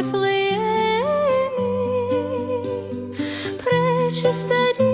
Вифлеємі, пречиста дівчина,